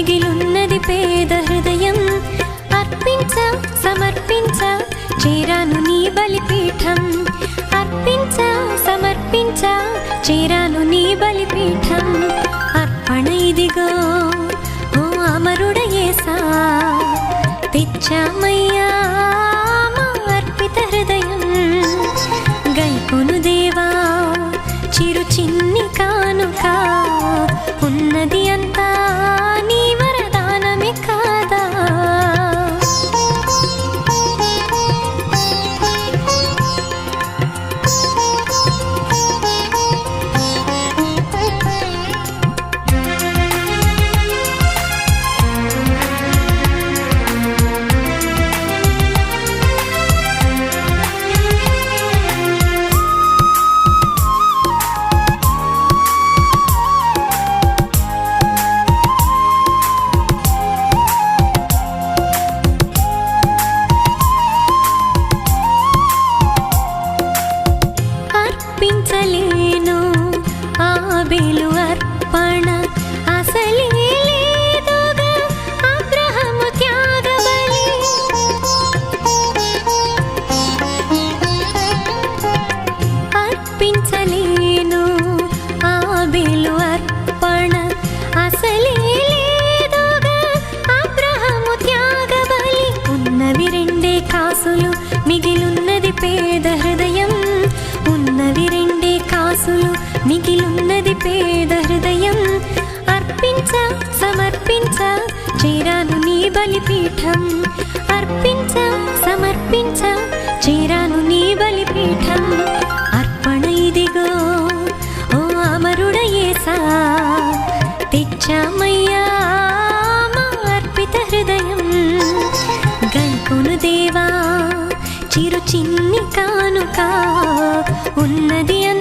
మిగిలున్నది పేద హృదయం. అర్పించ సమర్పించ చేరాను నీ బలిపీఠం. అర్పించ సమర్పించ చేరాను నీ బలిపీఠం. అర్పణ ఇదిగో ఓ అమరుడయేసా తెచ్చామై బలిపీఠం. అర్పించ సమర్పించ చేరాను నీ బలిపీఠం. అర్పణ ఇదిగో ఓ అమరుడయేసా తెచ్చామయ్యా అర్పిత హృదయం. గల్పును దేవా చిరు చిన్ని కానుక. ఉన్నది అన్న